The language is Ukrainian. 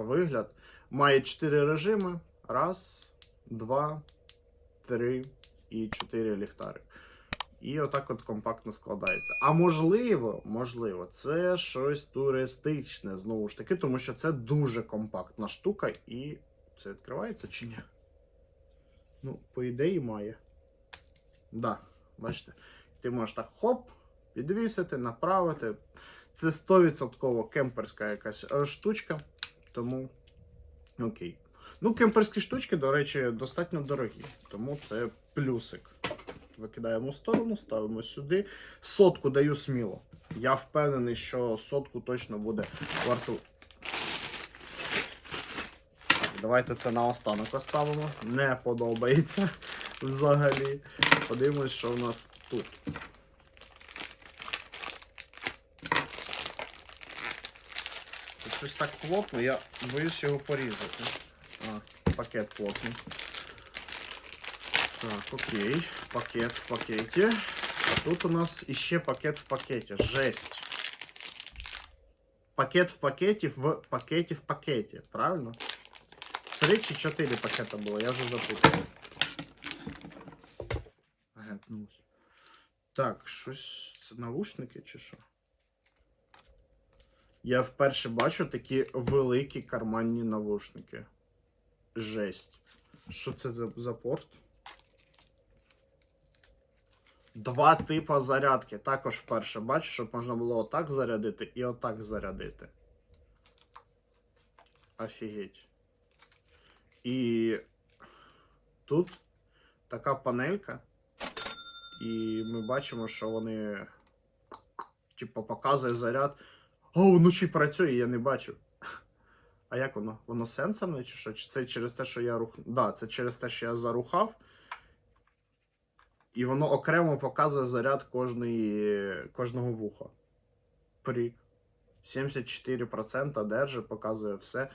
вигляд. Має 4 режими. Раз, два, три і 4 ліхтари. І отак от компактно складається. А можливо, можливо, це щось туристичне, знову ж таки, тому що це дуже компактна штука, і це відкривається чи ні? Ну, по ідеї, має. Да, бачите, ти можеш так хоп, підвісити, направити. Це 100% кемперська якась е, штучка, тому окей. Ну, кемперські штучки, до речі, достатньо дорогі, тому це плюсик. Викидаємо в сторону, ставимо сюди. Сотку даю сміло. Я впевнений, що сотку точно буде варту. Давайте це на останок оставимо. Не подобається взагалі. Подивимось, що в нас тут. щось так плотно, я боюсь його порізати. А, пакет плотний. Так, окей. Пакет в пакеті. А тут у нас іще пакет в пакеті. Жесть. Пакет в пакеті в пакеті в пакеті. Правильно? Три чи чотири пакета було, я вже запутав. Гепнувся. Так, щось. Це навушники чи що? Я вперше бачу такі великі карманні навушники. Жесть. Що це за, порт? Два типа зарядки. Також вперше бачу, щоб можна було отак зарядити і отак зарядити. Офігеть. І тут така панелька. І ми бачимо, що вони, типу, показує заряд. О, вночі працює, я не бачу. А як воно? Воно сенсорне чи що? Чи це через те, що я рух. Да, це через те, що я зарухав. І воно окремо показує заряд кожної, кожного вуха. Прик. 74% держи, показує все.